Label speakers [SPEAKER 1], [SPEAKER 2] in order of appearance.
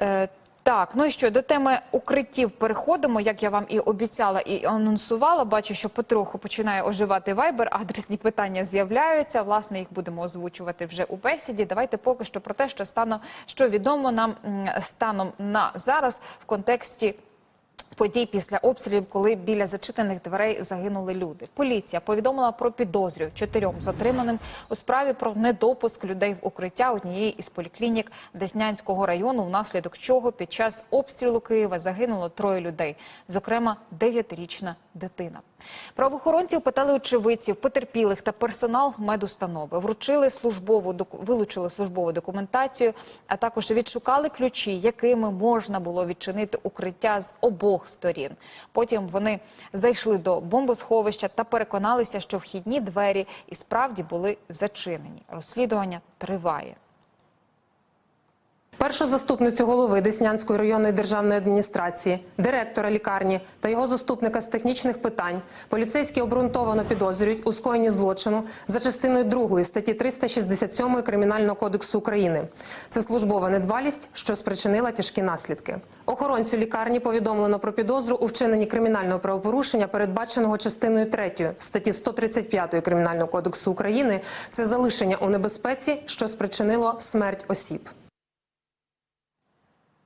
[SPEAKER 1] Е, Так, ну і що до теми укриттів переходимо. Як я вам і обіцяла і анонсувала, бачу, що потроху починає оживати вайбер. Адресні питання з'являються. Власне, їх будемо озвучувати вже у бесіді. Давайте поки що про те, що стано що відомо нам станом на зараз в контексті. Подій після обстрілів, коли біля зачитаних дверей загинули люди. Поліція повідомила про підозрю чотирьом затриманим у справі про недопуск людей в укриття однієї із поліклінік Деснянського району, внаслідок чого під час обстрілу Києва загинуло троє людей, зокрема дев'ятирічна дитина. Правоохоронці опитали очевидців, потерпілих та персонал медустанови, вручили службову вилучили службову документацію, а також відшукали ключі, якими можна було відчинити укриття з сторін. Потім вони зайшли до бомбосховища та переконалися, що вхідні двері і справді були зачинені. Розслідування триває.
[SPEAKER 2] Першу заступницю голови Деснянської районної державної адміністрації, директора лікарні та його заступника з технічних питань поліцейські обґрунтовано підозрюють у скоєнні злочину за частиною 2 статті 367 Кримінального кодексу України. Це службова недбалість, що спричинила тяжкі наслідки. Охоронцю лікарні повідомлено про підозру у вчиненні кримінального правопорушення, передбаченого частиною 3 статті 135 Кримінального кодексу України. Це залишення у небезпеці, що спричинило смерть осіб.